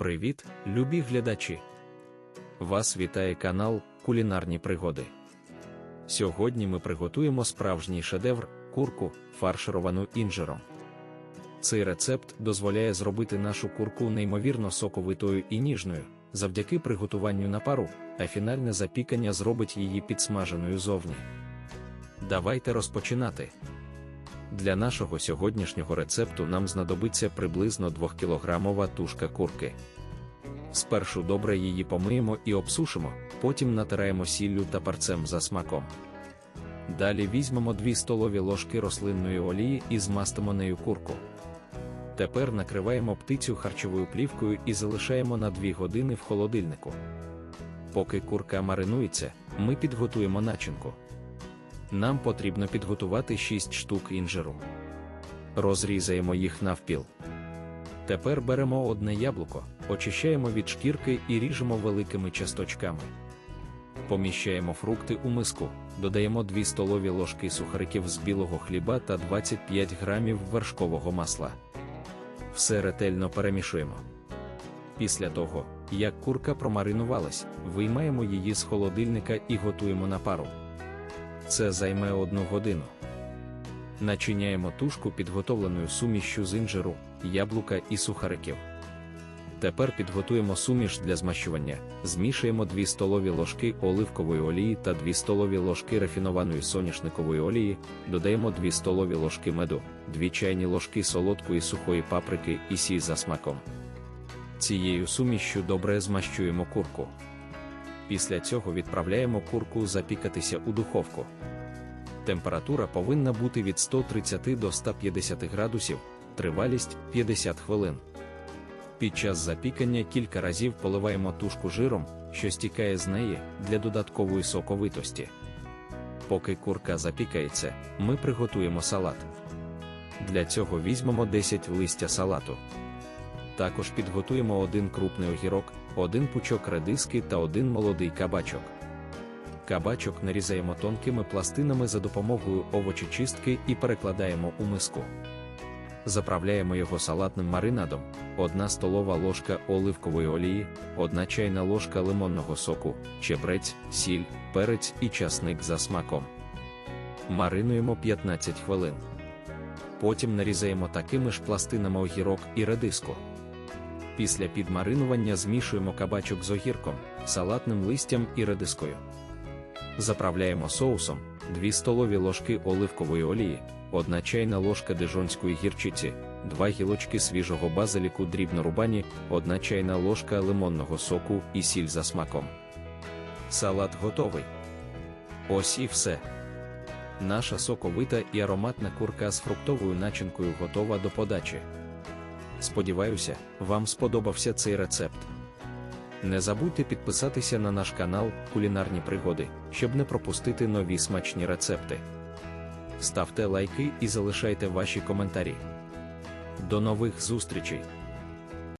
Привіт, любі глядачі! Вас вітає канал Кулінарні пригоди. Сьогодні ми приготуємо справжній шедевр курку, фаршировану інжиром. Цей рецепт дозволяє зробити нашу курку неймовірно соковитою і ніжною, завдяки приготуванню на пару, а фінальне запікання зробить її підсмаженою зовні. Давайте розпочинати. Для нашого сьогоднішнього рецепту нам знадобиться приблизно 2-кілограмова тушка курки. Спершу добре її помиємо і обсушимо, потім натираємо сіллю та парцем за смаком. Далі візьмемо 2 столові ложки рослинної олії і змастимо нею курку. Тепер накриваємо птицю харчовою плівкою і залишаємо на 2 години в холодильнику. Поки курка маринується, ми підготуємо начинку. Нам потрібно підготувати 6 штук інжиру. Розрізаємо їх навпіл. Тепер беремо одне яблуко, очищаємо від шкірки і ріжемо великими часточками. Поміщаємо фрукти у миску, додаємо 2 столові ложки сухариків з білого хліба та 25 грамів вершкового масла. Все ретельно перемішуємо. Після того, як курка промаринувалась, виймаємо її з холодильника і готуємо на пару. Це займе одну годину. Начиняємо тушку підготовленою сумішшю з інжиру, яблука і сухариків. Тепер підготуємо суміш для змащування, змішуємо 2 столові ложки оливкової олії та 2 столові ложки рафінованої соняшникової олії, додаємо 2 столові ложки меду, 2 чайні ложки солодкої сухої паприки і сіль за смаком. Цією сумішшю добре змащуємо курку. Після цього відправляємо курку запікатися у духовку. Температура повинна бути від 130 до 150 градусів, тривалість 50 хвилин. Під час запікання кілька разів поливаємо тушку жиром, що стікає з неї для додаткової соковитості. Поки курка запікається, ми приготуємо салат. Для цього візьмемо 10 листя салату. Також підготуємо один крупний огірок, один пучок редиски та один молодий кабачок. Кабачок нарізаємо тонкими пластинами за допомогою овочечистки і перекладаємо у миску. Заправляємо його салатним маринадом, 1 столова ложка оливкової олії, 1 чайна ложка лимонного соку, чебрець, сіль, перець і часник за смаком. Маринуємо 15 хвилин. Потім нарізаємо такими ж пластинами огірок і редиску. Після підмаринування змішуємо кабачок з огірком, салатним листям і редискою. Заправляємо соусом 2 столові ложки оливкової олії, 1 чайна ложка дижонської гірчиці, 2 гілочки свіжого базиліку дрібно рубані, 1 чайна ложка лимонного соку і сіль за смаком. Салат готовий. Ось і все. Наша соковита і ароматна курка з фруктовою начинкою готова до подачі. Сподіваюся, вам сподобався цей рецепт. Не забудьте підписатися на наш канал Кулінарні пригоди, щоб не пропустити нові смачні рецепти. Ставте лайки і залишайте ваші коментарі. До нових зустрічей!